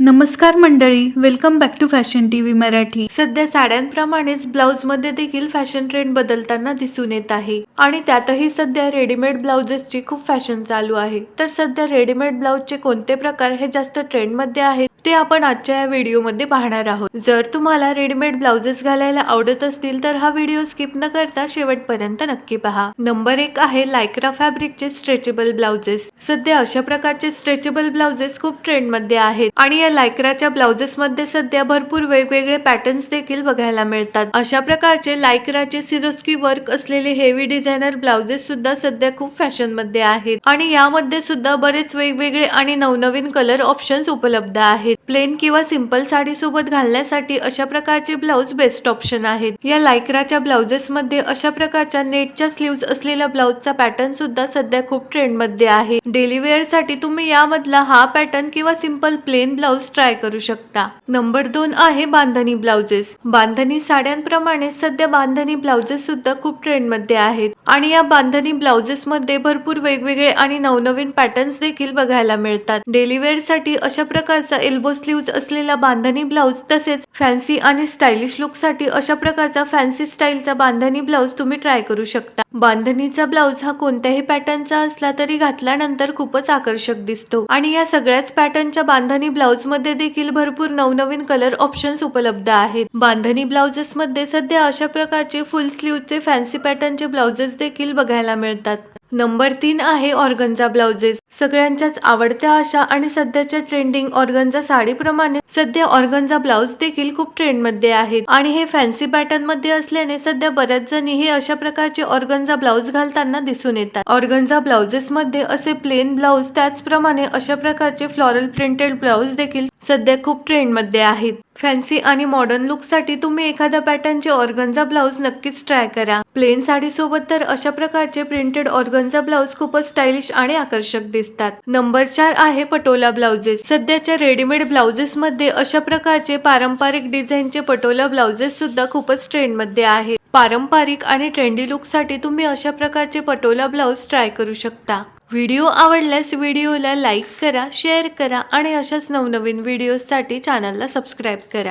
नमस्कार मंडळी welcome back to fashion T V Marathi. सध्या साड्यांप्रमाणेच ब्लाऊजमध्ये देखील फॅशन ट्रेंड बदलताना दिसून येत आहे. आणि त्यातही सध्या रेडीमेड ब्लाउजेसची खूप फॅशन चालू आहे. तर सध्या रेडीमेड ब्लाऊजचे कोणते प्रकार हे जास्त ट्रेंडमध्ये आहेत? ते आपण आजच्या या व्हिडिओमध्ये पाहणार आहोत. जर तुम्हाला रेडीमेड ब्लाउजेस घालायला आवडत असतील तर हा व्हिडिओ स्किप न करता शेवटपर्यंत नक्की पहा. नंबर एक आहे लायक्रा फॅब्रिकचे स्ट्रेचेबल ब्लाउजेस. सध्या अशा प्रकारचे स्ट्रेचेबल ब्लाउजेस खूप ट्रेंडमध्ये आहेत. आणि या लायक्राच्या ब्लाउजेसमध्ये सध्या भरपूर वेगवेगळे पॅटर्न्स देखील बघायला मिळतात. अशा प्रकारचे लायक्राचे सिरोस्की वर्क असलेले हेवी डिझायनर ब्लाउजेस सुद्धा सध्या खूप फॅशनमध्ये आहेत. आणि यामध्ये सुद्धा बरेच वेगवेगळे आणि नवनवीन कलर ऑप्शन्स उपलब्ध आहेत. प्लेन किंवा सिंपल साडी सोबत घालण्यासाठी अशा प्रकारचे ब्लाऊज बेस्ट ऑप्शन आहेत. या लायक्राच्या ब्लाउजेस मध्ये अशा प्रकारच्या नेटच्या स्लीव्ज असलेल्या ब्लाऊजचा पॅटर्न सुद्धा सध्या खूप ट्रेंडमध्ये आहे. डेली वेअरसाठी तुम्ही यामधला हा पॅटर्न किंवा सिंपल प्लेन ब्लाऊज ट्राय करू शकता. नंबर दोन आहे बांधणी ब्लाउजेस. बांधणी साड्यांप्रमाणे सध्या बांधणी ब्लाउजेस सुद्धा खूप ट्रेंडमध्ये आहेत. आणि या बांधणी ब्लाउजेस मध्ये भरपूर वेगवेगळे आणि नवनवीन पॅटर्न्स देखील बघायला मिळतात. डेली वेअरसाठी अशा प्रकारचा एल्बो स्लीव्ज असलेला बांधणी ब्लाऊज तसेच फॅन्सी आणि स्टायलिश लुकसाठी अशा प्रकारचा फॅन्सी स्टाईलचा बांधणी ब्लाऊज तुम्ही ट्राय करू शकता. बांधणीचा ब्लाऊज हा कोणत्याही पॅटर्नचा असला तरी घातल्यानंतर खूपच आकर्षक दिसतो. आणि या सगळ्याच पॅटर्नच्या बांधणी ब्लाऊजमध्ये देखील भरपूर नवनवीन कलर ऑप्शन्स उपलब्ध आहेत. बांधणी ब्लाउजेस मध्ये सध्या अशा प्रकारचे फुल स्लीव्हचे फॅन्सी पॅटर्नचे ब्लाउजेस देखील बघायला मिळतात. नंबर तीन आहे ऑर्गन्झा ब्लाउजेस. सगळ्यांच्याच आवडत्या अशा आणि सध्याच्या ट्रेंडिंग ऑर्गन्झा साडीप्रमाणे सध्या ऑर्गन्झा ब्लाउज देखील खूप ट्रेंडमध्ये आहेत. आणि हे फॅन्सी पॅटर्नमध्ये असल्याने सध्या बऱ्याच जणी हे अशा प्रकारचे ऑर्गन्झा ब्लाउज घालताना दिसून येतात. ऑर्गन्झा ब्लाउजेस मध्ये असे प्लेन ब्लाउज त्याचप्रमाणे अशा प्रकारचे फ्लॉरल प्रिंटेड ब्लाउज देखील सध्या खूप ट्रेंडमध्ये आहेत. फॅन्सी आणि मॉडर्न लुकसाठी तुम्ही एखाद्या पॅटर्नचे ऑर्गन्झा ब्लाऊज नक्कीच ट्राय करा. प्लेन साडीसोबत तर अशा प्रकारचे प्रिंटेड ऑर्गन्झा ब्लाऊज खूपच स्टाईलिश आणि आकर्षक दिसतात. नंबर चार आहे पटोला ब्लाउजेस सध्याच्या रेडीमेड ब्लाउजेस मध्ये अशा प्रकारचे पारंपरिक डिझाईनचे पटोला ब्लाउजेस सुद्धा खूपच ट्रेंडमध्ये आहेत. पारंपरिक आणि ट्रेंडी लुकसाठी तुम्ही अशा प्रकारचे पटोला ब्लाउज ट्राय करू शकता. व्हिडिओ आवडल्यास व्हिडिओला लाईक करा शेअर करा आणि अशाच नवनवीन व्हिडिओजसाठी चॅनलला सबस्क्राईब करा.